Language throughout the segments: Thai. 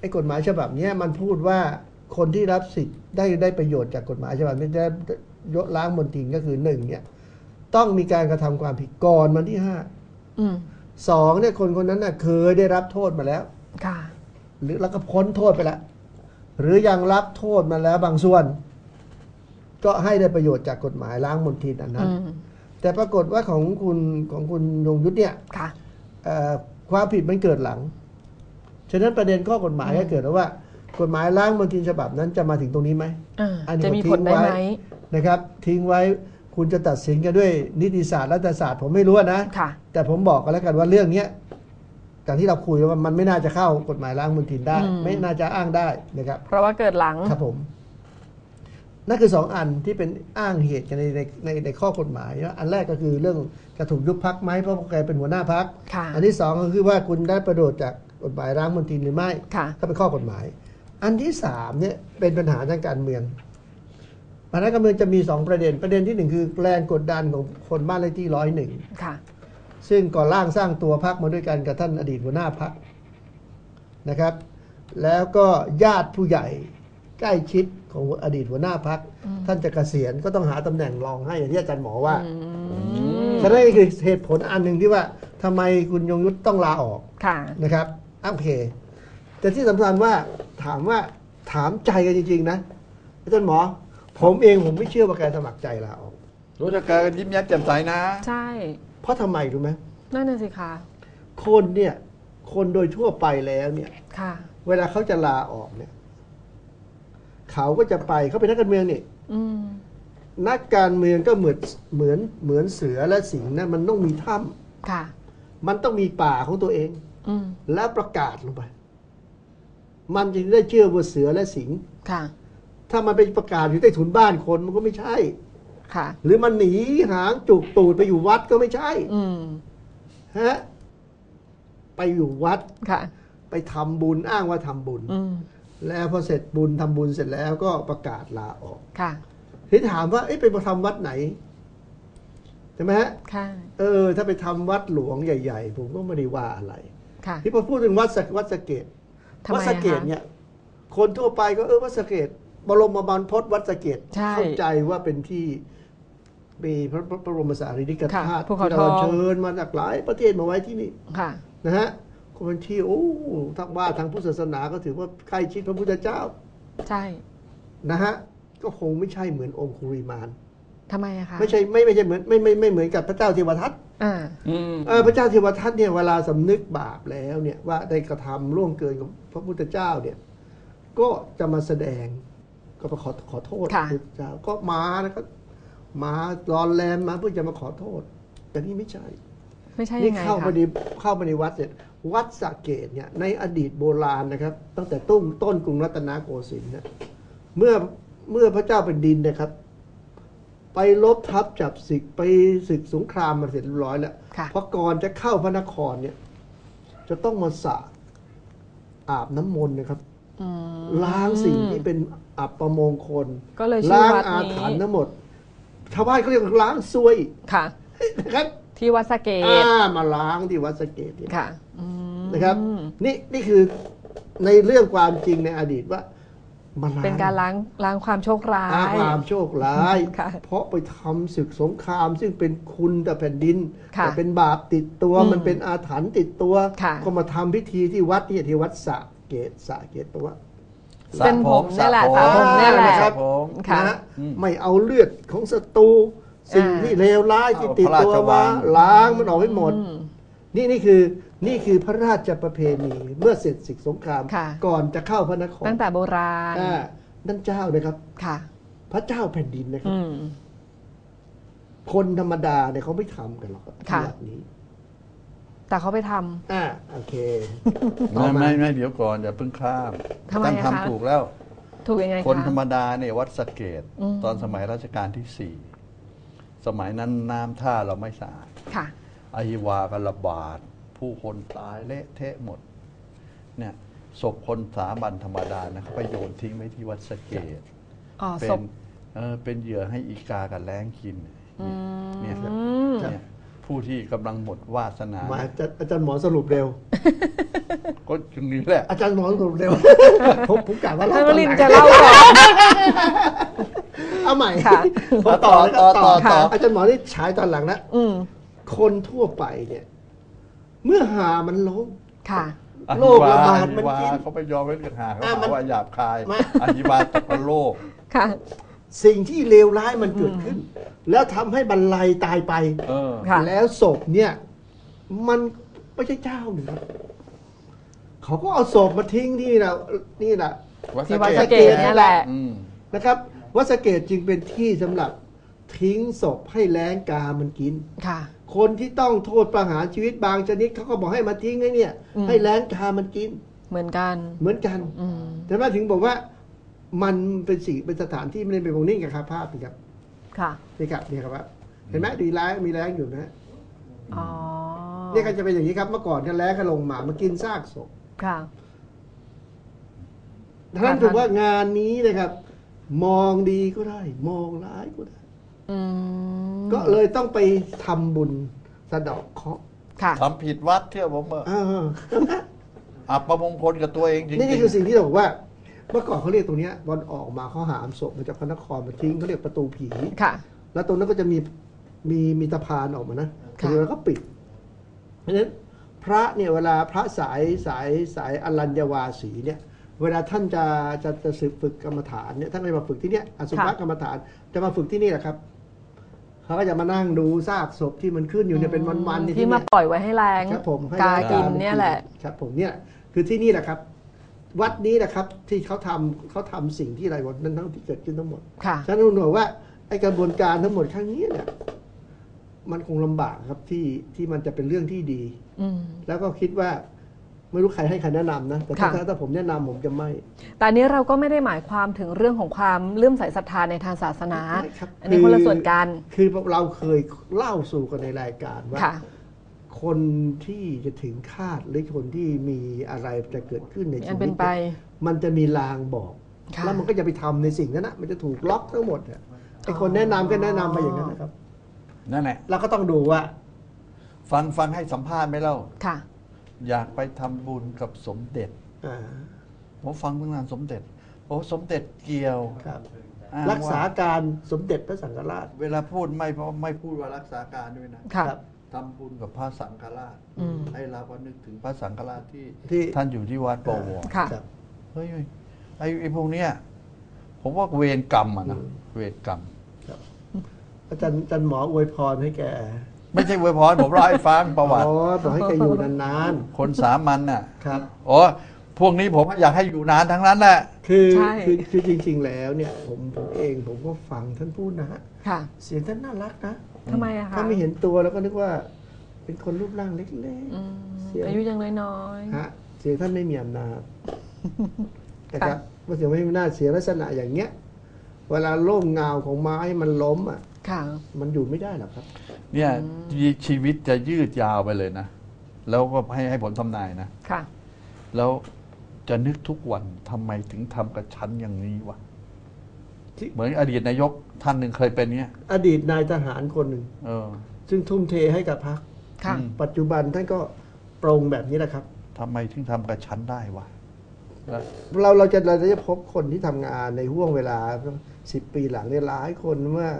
ไอ้กฎหมายฉบับเนี้ยมันพูดว่าคนที่รับสิทธิ์ได้ได้ประโยชน์จากกฎหมายฉบับนี้ได้ยกล้างมนทินก็คือหนึ่งเนี่ย ต้องมีการกระทำความผิดก่อนวันที่ห้าอืมสองเนี่ยคนคนนั้นน่ะเคยได้รับโทษมาแล้วค่ะ หรือแล้วก็พ้นโทษไปแล้วหรือยังรับโทษมาแล้วบางส่วน ก็ให้ได้ประโยชน์จากกฎหมายล้างมนทินอันนั้นอืมแต่ปรากฏว่าของคุณของคุณยงยุทธเนี่ยค่ะเอ่อความผิดมันเกิดหลัง ฉะนั้นประเด็นข้อกฎหมายก็เกิดว่า กฎหมายล้างมลทินฉบับนั้นจะมาถึงตรงนี้ไหมอ่าอันนี้จะมีผมทิ้ผงลได้ไว้ไหมนะครับ ทิ้งไว้คุณจะตัดสินกันด้วยนิติศาสตร์รัฐศาสตร์ผมไม่รู้นะค่ะแต่ผมบอกกันแล้วกันว่าเรื่องเนี้ยการที่เราคุยว่ามันไม่น่าจะเข้ากฎหมายล้างมลทินได้อืมไม่น่าจะอ้างได้นะครับ เพราะว่าเกิดหลังครับผมนั่นคือสองอันที่เป็นอ้างเหตุกันในในในในข้อกฎหมายนะอันแรกก็คือเรื่องจะถูกยุบพักไหมเพราะแกเป็นหัวหน้าพักค่ะอันที่สองก็คือว่าคุณได้ประโยชน์จาก กฎหมายร้างมนทินหรือไม่ค่ะถ้าเป็นข้อกฎหมาย อันที่สามเนี่ยเป็นปัญหาทางการเมืองปัญหาการเมืองจะมีสองประเด็น ประเด็นที่หนึ่งคือแรงกดดันของคนบ้านเลขที่ร้อยหนึ่งค่ะซึ่งก่อร่างสร้างตัวพักมาด้วยกันกับท่านอดีตหัวหน้าพักนะครับ แล้วก็ญาติผู้ใหญ่ใกล้ชิดของอดีตหัวหน้าพักท่านจะเกษียณก็ต้องหาตำแหน่งรองให้อย่างที่อาจารย์หมอว่าอืมฉะนั้นนี่คือเหตุผลอันหนึ่งที่ว่าทำไมคุณยงยุทธต้องลาออกค่ะนะครับอะ โอเค แต่ที่สำคัญว่าถามว่าถามใจกันจริง ๆ นะอาจารย์หมอ ผมเองผมไม่เชื่อว่าแกสมัครใจลาออกรู้จักกันยิ้มแย้มแจ่มใสนะใช่เพราะทำไมรู้ไหมนั่นน่ะสิคะคนเนี่ย คนโดยทั่วไปแล้วเนี่ย ค่ะ เวลาเขาจะลาออกเนี่ย เขาก็จะไปเขาเป็นนักการเมืองนี่อืมนักการเมืองก็เหมือนเหมือนเหมือนเสือและสิงห์นะมันต้องมีถ้ค่ะำมันต้องมีป่าของตัวเองอืม แล้วประกาศลงไป มันจึงได้เชื่อว่าเสือและสิงห์ค่ะ ถ้ามันไปประกาศอยู่ใต้ถุนบ้านคนมันก็ไม่ใช่ ค่ะ หรือมันหนีหางจุกตูดไปอยู่วัดก็ไม่ใช่ อืมฮะไปอยู่วัดค่ะ ไปทำบุญอ้างว่าทำบุญอืมแล้วพอเสร็จบุญทำบุญเสร็จแล้วก็ประกาศลาออก ค่ะที่ถามว่าเอ๊ะไปทำวัดไหนใช่ไหมฮะ ค่ะ เออ ถ้าไปทำวัดหลวงใหญ่ ๆ ผมก็ไม่ได้ว่าอะไร ค่ะ ที่พอพูดถึงวัดสะวัดสะเกตทำไมวัดสะเกตอะคะ เนี่ย คนทั่วไปก็เออวัดสะเกตบรมบาลพศวัดสะเกตใช่เข้าใจว่าเป็นที่มีพระพระบรมสารีริกค่ะธาตุภูเขาที่เราทอง เชิญมาจากหลายประเทศมาไว้ที่นี่ ค่ะ นะฮะก็เป็นที่โอ้ทั้งว่าทางพุทธศาสนาก็ถือว่าใกล้ชิดพระพุทธเจ้าใช่นะฮะก็คงไม่ใช่เหมือนองคุริมาน ทำไมอะคะ ไม่ใช่ไม่ไม่ใช่เหมือนไม่ไม่ไม่เหมือนกับพระเจ้าเทวทัต อ่าอืมเออพระเจ้าเทวทัตเนี่ยเวลาสำนึกบาปแล้วเนี่ยว่าได้กระทำล่วงเกินกับพระพุทธเจ้าเนี่ย ก็จะมาแสดงก็มาขอขอโทษพค่ะระพุทธเจ้าก็มานะครับมารอนแรมมาเพื่อจะมาขอโทษ แต่นี่ไม่ใช่ ไม่ใช่นี่ยังไงเข้าคะมาในเข้ามาในวัดเสร็จ วัดสระเกตเนี่ยในอดีตโบราณนะครับ ตั้งแต่ต้นต้นกรุงรัตนโกสินทร์เนี่ยเมื่อเมื่อพระเจ้าเป็นดินนะครับ ไปลบทับจับศึกไปศึกสงครามมาเสร็จเรียบร้อยแล้วค่ะพอก่อนจะเข้าพระนครเนี่ย จะต้องมาสระอาบน้ำมนต์นะครับอืมล้างสิ่งที่เป็นอับประมงคลก็เลยชื่อล้างวัดอานี้ถรรพ์ทั้งหมดชาวบ้านเขาเรียกว่าล้างซวยค่ะนะครับที่วัดสะเกตอ่ามาล้างที่วัดสะเกตเนี่ยค่ะอืมนะครับ นี่นี่คือในเรื่องความจริงในอดีตว่า มันเป็นการล้างล้างความโชคร้าอายความโชคร้าย ค่ะเพราะไปทำศึกสงครามซึ่งเป็นคุณต่อแผ่นดิน ค่ะแต่เป็นบาปติดตัวอืมมันเป็นอาถรรพ์ติดตัว ค่ะ ก็มาทำพิธีที่วัดที่ที่วัดสระเกตสระเกตแปลว่าเป็นผมนี่แหละสระผมนี่แหละครับผม ค่ะ นะฮะไม่เอาเลือดของศัตรูสิ่งอ่า ที่เลวร้ายที่เอาติดพระราตัวชวัมาง ล้างมันออกให้หมดอืมนี่นี่คือ นี่คือพระราชประเพณีเมื่อเสร็จศึกสงคราม ค่ะ ก่อนจะเข้าพระนครตั้งแต่โบราณ อ่านั่นเจ้านะครับ ค่ะ พระเจ้าแผ่นดินนะครับ อืม คนธรรมดาเนี่ยเขาไม่ทำกันหรอกค่ะ แบบนี้ แต่เขาไปทำ อ่าโอเคไม่ไม่ไม่เดี๋ยวก่อนอย่าเพิ่งข้ามทำไมตั้งอะคะทำถูกแล้ว ถูกยังไงคนคะธรรมดาเนี่ยวัดสะเกตอืม ตอนสมัยรัชกาลที่สี่สมัยนั้นน้ำท่าเราไม่สะอาดค่ะ อหิวาก็ระบาด ผู้คนตายเละเทะหมดเนี่ยศพคนสาบันธรรมดานะเขาไปโยนทิ้งไว้ที่วัดสะเกตอ๋อเป็ศนพเออเป็นเหยื่อให้อีกากับแล้งกินอืมเนี่ยครับเนี่ยผู้ที่กำลังหมดวาสนาหมายอาจารย์อาจารย์หมอสรุปเร็ว ก็อย่างนี้แหละ อาจารย์หมอสรุปเร็ว ผมผมกะว่าท่านวเล่าตอนลินไหนจะเล่าก่อน เอาใหม่ค่ะ ผมต่อแล้วก็ต่อค่ะอาจารย์หมอนี่ฉายตอนหลังนะอืม คนทั่วไปเนี่ย เมื่อหามันล้ม ค่ะ โรคระบาดมันอกิหิวนเขาไปยอมให้เรียกหาเขาอะมันหาว่าหยาบคายมา อธิบายตะโลก ค่ะ สิ่งที่เลวร้ายมันเกิดขึ้น แล้วทำให้บรรลัยตายไป เออ ค่ะ แล้วศพเนี่ย มันไม่ใช่เจ้าหนึ่งครับเขาก็เอาศพมาทิ้งที่นะนี่แหละที่วัดสะเกดเนี่ยแหละ อืม นะครับวัดสะเกตจึงเป็นที่สำหรับ ทิ้งศพให้แรงกามันกิน ค่ะ คนที่ต้องโทษประหารชีวิตบางชนิดเขาก็บอกให้มาทิ้งไอ้เนี่ย อืม ให้แรงกามันกิน เหมือนกัน เหมือนกันอืม แต่ว่าถึงบอกว่ามันเป็นสิ่งเป็นสถานที่ไม่ได้เป็นวงนิ่งกับครับภาพนี่ครับค่ะ นี่ครับนี่ครับว่าเห็นไหมดีแรงมีแรงอยู่นะอ๋อนี่ก็จะเป็นอย่างนี้ครับเมื่อก่อนก็แรงก็ลงมามากินซากศพ ค่ะ ท่านค่ะถือว่างานนี้นะครับ มองดีก็ได้ มองร้ายก็ได้อืม ก็เลยต้องไปทำบุญสะเดอกเคราะห์ค่ะ ทำผิดวัดเที่ยวผมว่าอ่า อับประมงคลกับตัวเองจริงๆนี่นี่คือสิ่งที่เราบอกว่า เมื่อก่อนเขาเรียกตรงเนี้ยตอนออกมาเขาหามศพมาจากพระนครมาทิ้งเขาเรียกประตูผี ค่ะ แล้วตรงนั้นก็จะมีมีมีตะพานออกมานะค่ะ แล้วก็ปิด เพราะฉะนั้นพระเนี่ยเวลาพระสายสายสายอรัญญวาสีเนี่ย เวลาท่านจะจะจะศึกฝึกกรรมฐานเนี่ยท่านก็จะมาฝึกที่เนี่ยอสุภกรรมฐานจะมาฝึกที่นี่แหละครับ เขาก็จะมานั่งดูซากศพที่มันขึ้นอยู่เนี่ยเป็นวันๆเนี่ยที่มาเนี่ยปล่อยไว้ให้แรงครับผมให้การ่งกินมัเนี่ยแหละครับผมเนี่ยคือที่นี่แหละครับ วัดนี้แหละครับที่เขาทำเขาทำสิ่งที่อะไรวันนั้นทั้งที่เกิดขึ้นทั้งหมดค่ะฉะนั้นคุณบอกว่าไอ้กระบวนการทั้งหมดครั้งนี้เนี่ยมันคงลำบากครับที่ที่มันจะเป็นเรื่องที่ดีอืมแล้วก็คิดว่า ไม่รู้ใครให้ใครแนะนำนะ แต่ถ้าค่ะ ถ้าผมแนะนำผมจะไม่แต่อันนี้เราก็ไม่ได้หมายความถึงเรื่องของความเลื่อมใสศรัทธาในทางศาสนา ไม่ครับอันนี้คนละส่วนกัน คือเราเคยเล่าสู่กันในรายการว่า ค่ะ คนที่จะถึงคาดหรือคนที่มีอะไรจะเกิดขึ้นในอัชีนวิเป็ตนไป มันจะมีลางบอก ค่ะ แล้วมันก็จะไปทำในสิ่งนั้นนะมันจะถูกล็อกทั้งหมดอะไอ้คนแนะนำก็แนะนำไปอย่างนั้นนะครับนั่นแหละ เราก็ต้องดูว่า ฟังฟังให้สัมภาษณ์ไหมเล่า ค่ะ อยากไปทำบุญกับสมเด็จ อ่าผมฟังตั้งนานสมเด็จโอ้สมเด็จเกี่ยวครับ อ้งรักษาว่การสมเด็จพระสังฆราช เวลาพูดไม่เพราะไม่พูดว่ารักษาการด้วยนะค่ะ ครับ ทำบุญกับพระสังฆราชอืม ให้เราก็นึกถึงพระสังฆราชที่ที่ ท่านอยู่ที่วัดบวร ค่ะครับเฮ้ยไอ้ไอ้พวกเนี้ยผมว่าเวรกรรมอะนะอืมเวรกรรม ครับอาจารย์อาจารย์หมออวยพรให้แก ไม่ใช่อวยพรผมเล่าให้ฟังประวัติ อ๋อบอกให้แกอยู่นานคนสามัญน่ะๆครับโอ้พวกนี้ผมอยากให้อยู่นานทั้งนั้นแหละ คือใช่ คือคือจริง ๆ แล้วเนี่ยผมผมเองผมก็ฟังท่านพูดนะฮะค่ะเสียงท่านน่ารักนะ ทำไมอะคะถ้าไม่เห็นตัวแล้วก็นึกว่า เป็นคนรูปร่างเล็ก อืมเสียง อายุยังน้อยๆฮะเสียงท่านไม่มีอำนาจนะคค่ะรับเมื่อเสียงไม่มีอำนาจเสียงลักษณะอย่างเงี้ย เวลาโล่มเงาของไม้มันล้มอะๆ ค่ะ มันอยู่ไม่ได้หรอกครับ เนี่ยชีวิตจะยืดยาวไปเลยนะ แล้วก็ให้ให้ผลทำนายนะค่ะ แล้วจะนึกทุกวันทำไมถึงทำกับฉันอย่างนี้วะที่เหมือนอดีตนายกท่านหนึ่งเคยเป็นเนี้ยอดีตนายทหารคนหนึ่งเออซึ่งทุ่มเทให้กับพรรคค่ะอืมปัจจุบันท่านก็ปรงแบบนี้แหละครับทำไมถึงทำกับฉันได้วะแล้วเราเราจะเราจะพบคนที่ทำงานในห่วงเวลาสิบปีหลังเนี่ยหลายคนเมื่อ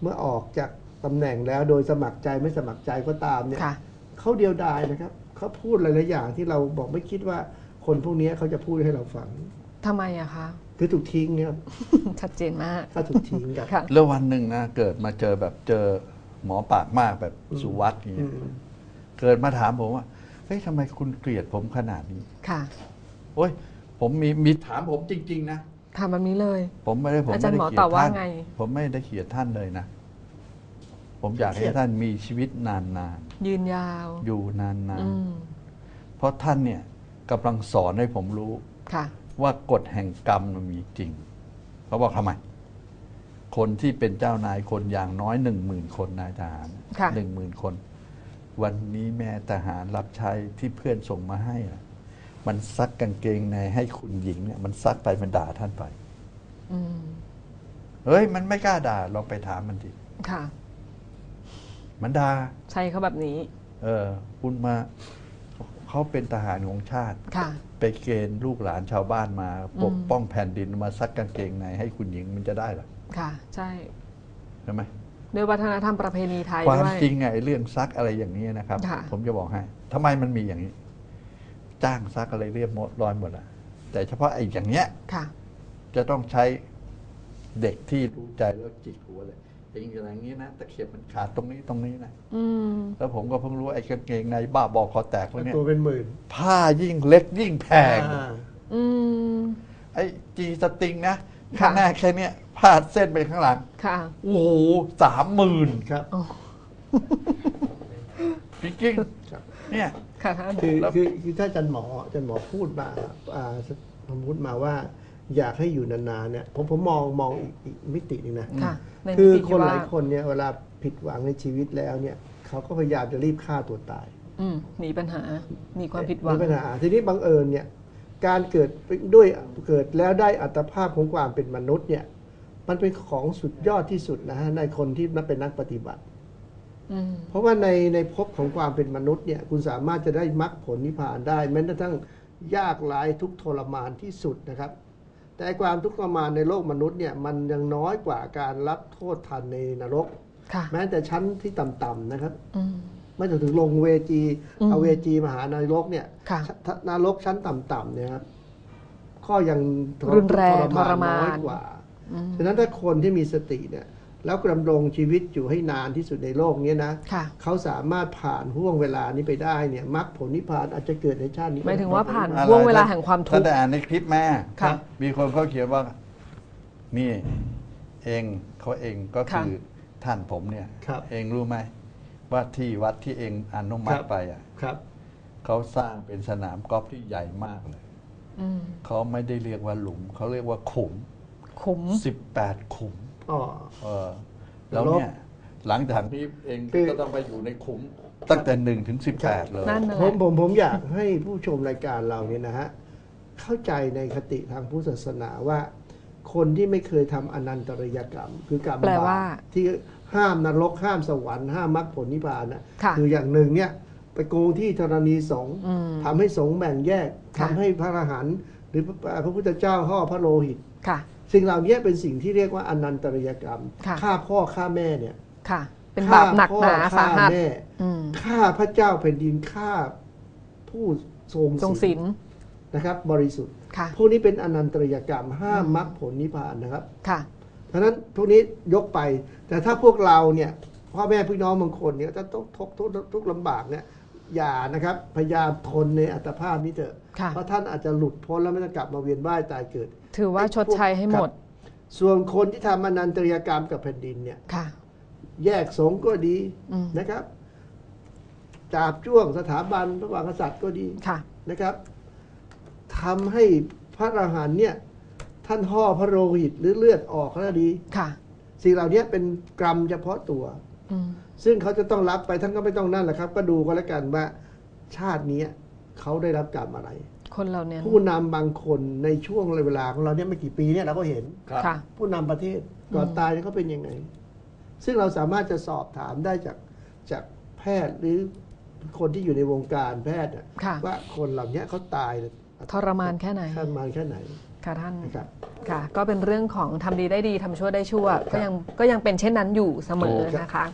เมื่อออกจากตำแหน่งแล้วโดยสมัครใจไม่สมัครใจก็ตามเนี่ยค่ะเขาเดียวดายนะครับเขาพูดหลายๆอย่างที่เราบอกไม่คิดว่าคนพวกนี้เขาจะพูดให้เราฟังทำไมอะคะคือถูกทิ้งเนี่ยครับชัดเจนมากถ้าถูกทิ้งครับค่ะแล้ววันหนึ่งนะเกิดมาเจอแบบเจอหมอปากมากแบบสุวัสด์อย่างอืเงี้ยมเกิดมาถามผมว่าเฮ้ยทำไมคุณเกลียดผมขนาดนี้ค่ะโอ้ยผมมีมีถามผมจริง ๆ นะ ทำแบบนี้เลย ผมไม่ได้ผมอาไม่จารย์ได้หมอเกลียตอดบว่าท่านไง ผมไม่ได้เกลียดท่านเลยนะ ผมอยากเครีให้ยดท่านมีชีวิตนานยืนยาวๆอยู่นานอืมๆเพราะท่านเนี่ยกำลังสอนให้ผมรู้ ค่ะ ว่ากฎแห่งกรรมมันมีจริง เขาบอกทำไม คนที่เป็นเจ้านายคนอย่างน้อยหนึ่งหมื่นคนนายทหารค่ะ หนึ่งหมื่นคน วันนี้แม่ทหารรับใช้ที่เพื่อนส่งมาให้อะ มันซักกางเกงในให้คุณหญิงเนี่ยมันซักไปมันด่าท่านไปอืมเฮ้ย มันไม่กล้าด่าลองไปถามมันดิค่ะ มันดาใช่เขาแบบนี้ เออ คุณมาเขาเป็นทหารของชาติค่ะ ไปเกณฑ์ลูกหลานชาวบ้านมาอืมปกป้องแผ่นดินมาซักกางเกงในให้คุณหญิงมันจะได้เหรอค่ะ ใช่ใช่ไหมด้วยวัฒนธรรมประเพณีไทยความด้วยจริงไงเรื่องซักอะไรอย่างนี้นะครับค่ะผมจะบอกให้ทำไมมันมีอย่างนี้ จ้างซักอะไรเรียบร้อยหมดอะแต่เฉพาะไอ้อย่างเนี้ยค่ะ จะต้องใช้เด็กที่รู้ใจแล้วจิกหัวเลยอย่างอย่างนี้นะตะเข็บมันขาดตรงนี้ตรงนี้นะอืมแล้วผมก็เพิ่งรู้ไอ้กางเกงในบ้าบอคอแตกพวกเนี้ยตัวเป็นหมื่น ผ้ายิ่งเล็กยิ่งแพงอ่า อืม ไอ้จีสติงนะค่ะ ข้างหน้าแค่เนี้ยพาดเส้นไปข้างหลังค่ะโอ้โหสามหมื่นครับอ๋อจริงครับๆ เนี่ย ค่ะท่าน คือแล้ว คือคือถ้าอาจารย์หมออาจารย์หมอพูดมาอ่าผมพูดมาว่า อยากให้อยู่นานๆเนี่ยผมผมมองมองอีกอีกมิติหนึงนะค่ะในคือมิติคที่นหว่าลายคนเนี่ยเวลาผิดหวังในชีวิตแล้วเนี่ยเขาก็พยายามจะรีบฆ่าตัวตาย อืมหนีปัญหาหนีความผิดหวัง มีปัญหาทีนี้บังเอิญเนี่ยการเกิดด้วยเกิดแล้วได้อัตภาพของความเป็นมนุษย์เนี่ยมันเป็นของสุดยอดที่สุดนะฮะในคนที่นับเป็นนักปฏิบัติอืม เพราะว่าในในภพของความเป็นมนุษย์เนี่ยคุณสามารถจะได้มรรคผลนิพพานได้ แม้กระทั่งยากหลายทุกข์ทรมานที่สุดนะครับ แต่ความทุกข์ทรมานในโลกมนุษย์เนี่ยมันยังน้อยกว่าการรับโทษทันในนรกค่ะแม้แต่ชั้นที่ต่ำๆนะครับอืมไม่ถึงลงเวจีอืมเอาเวจีมหานรกเนี่ยค่ะชนรกชั้นต่ำๆเนี่ยครับก็ยังทรุนแรงททรมานน้อยกว่าอืมฉะนั้นถ้าคนที่มีสติเนี่ย แล้วดำรงชีวิตอยู่ให้นานที่สุดในโลกเนี้ยนะค่ะเขาสามารถผ่านห่วงเวลานี้ไปได้เนี่ยมรรคผลนิพพานอาจจะเกิดในชาตินี้หมายถึงว่าผ่านอะไรห่วงเวลาแห่งความทุกถ้าข์ได้อ่านในคลิปแม่ค่ะมีคนเขาเขียนว่านี่เองเขาเองก็คือท่านผมเนี่ยครับเองรู้ไหมว่าที่วัดที่เองอนุมัติไปอะครับเขาสร้างเป็นสนามกอล์ฟที่ใหญ่มากเลยอืมเขาไม่ได้เรียกว่าหลุม เขาเรียกว่าขุมขุมสิบแปดขุม อ๋อ เออแล้วเนี่ยหลังจากที่เองคือ ก็ต้องไปอยู่ในขุมตั้งแต่หนึ่งถึงสิบแปดเลย นั่นน่ะผแหมละผมผมอยากให้ผู้ชมรายการเราเนี่ยนะฮะเข้าใจในคติทางพุทธศาสนาว่า คนที่ไม่เคยทำอนันตริยกรรม คือกรรมแปลว่าบาปที่ห้ามนรกห้ามสวรรค์ห้ามมรรคผลนิพพานนะค่ะออย่างหนึ่งเนี่ยไปโกงที่ธรณีสงฆ์อืมทำให้สงฆ์แบ่งแยกค่ะ ทำให้พระอรหันต์หรือพระพระพุทธเจ้าห่อพระโลหิต ค่ะ สิ่งเหล่านี้เป็นสิ่งที่เรียกว่าอนันตริยกรรมค่ะฆ่าพ่อฆ่าแม่เนี่ยค่ะ เป็นบาปหนักหนาฆ่สาหัสแม่อืมฆ่าพระเจ้าแผ่นดินฆ่าผู้ทรงทรงศีศีลลนะครับ บริสุทธิ์ค่ะพวกนี้เป็นอนันตริยกรรมห้ามมรรคผลนิพพานนะครับค่ะเพราะฉะนั้นพวกนี้ยกไป แต่ถ้าพวกเราเนี่ยพ่อแม่พี่น้องบางคนเนี่ยถ้าต้องทุกข์ทุกข์ทุกข์ลำบากเนี่ยอย่านะครับพยายามทนในอัตภาพนี้เถอะค่ะเพราะท่านอาจจะหลุดพ้นแล้วไม่ต้องกลับมาเวียนว่ายตายเกิด ถือว่าชดใช้ให้หมด ส่วนคนที่ทำอนันตริยกรรมกับแผ่นดินเนี่ยค่ะ แยกสงฆ์ก็ดีอืม นะครับจาบจ้วงสถาบันพระมหากษัตริย์ก็ดีค่ะ นะครับทำให้พระอรหันต์เนี่ย ท่านห่อพระโลหิตหรือเลือดออกก็ดี ค่ะสิ่งเหล่านี้เป็นกรรมเฉพาะตัว อืมซึ่งเขาจะต้องรับไปท่านก็ไม่ต้องนั่นแหละครับ ก็ดูก็แล้วกันว่าชาตินี้เขาได้รับกรรมอะไร คนเราเนี่ยผู้นำบางคนในช่วงเวลาของเราเนี่ยไม่กี่ปีเนี่ยเราก็เห็น ครับ ค่ะ ผู้นำประเทศก่อนอืมตายเนี่ยเขาเป็นยังไง ซึ่งเราสามารถจะสอบถามได้จากจากแพทย์หรือคนที่อยู่ในวงการแพทย์อะค่ะ ว่าคนเหล่านี้เขาตายทรมานแค่ไหน ทรมานแค่ไหนค่ะท่าน นะครับ ค่ะ ก็เป็นเรื่องของทำดีได้ดีทำชั่วได้ชั่ว ก็ยังก็ยังเป็นเช่นนั้นอยู่เสมอถูกครับ นะคะ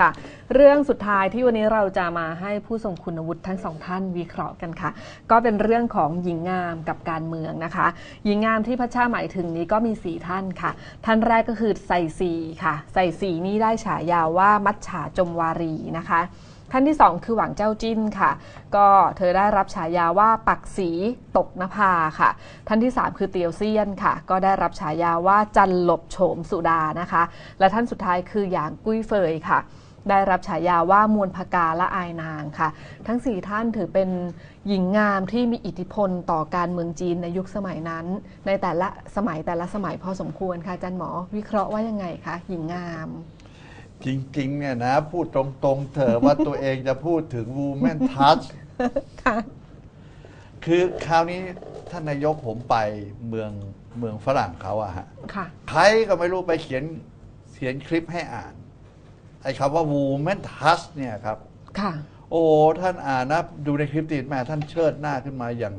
ค่ะ เรื่องสุดท้ายที่วันนี้เราจะมาให้ผู้ทรงคุณวุฒิทั้งสองท่านวิเคราะห์กันค่ะ ก็เป็นเรื่องของหญิงงามกับการเมืองนะคะ หญิงงามที่พระเจ้าหมายถึงนี้ก็มีสีท่านค่ะ ท่านแรกก็คือใส่สีค่ะ ใส่สีนี่ได้ฉายาว่ามัจฉาจมวารีนะคะท่านที่สองคือหวังเจ้าจิ้นค่ะ ก็เธอได้รับฉายาว่าปักสีตกนภาค่ะ ท่านที่สามคือเตียวเซียนค่ะ ก็ได้รับฉายาว่าจันหลบโฉมสุดานะคะ และท่านสุดท้ายคือหยางกุ้ยเฟยค่ะ ได้รับฉายาว่ามวลพกาและอายนางค่ะ ทั้งสี่ท่านถือเป็นหญิงงามที่มีอิทธิพลต่อการเมืองจีนในยุคสมัยนั้น ในแต่ละสมัยแต่ละสมัยพอสมควรค่ะอาจารย์หมอวิเคราะห์ว่ายังไงคะหญิงงาม จริงๆเนี่ยนะพูดตรงๆเถอะว่าตัวเองจะพูดถึง Woman Touch ค่ะคือคราวนี้ท่านนายกผมไปเมืองเมืองฝรั่งเขาอะฮะ ค่ะ ใครก็ไม่รู้ไปเขียนเขียนคลิปให้อ่าน ไอ้คำว่า woman touch เนี่ยครับ ค่ะ โอ้ ท่านอ่านนะ ดูในคลิปติดแม่ท่านเชิดหน้าขึ้นมาอย่าง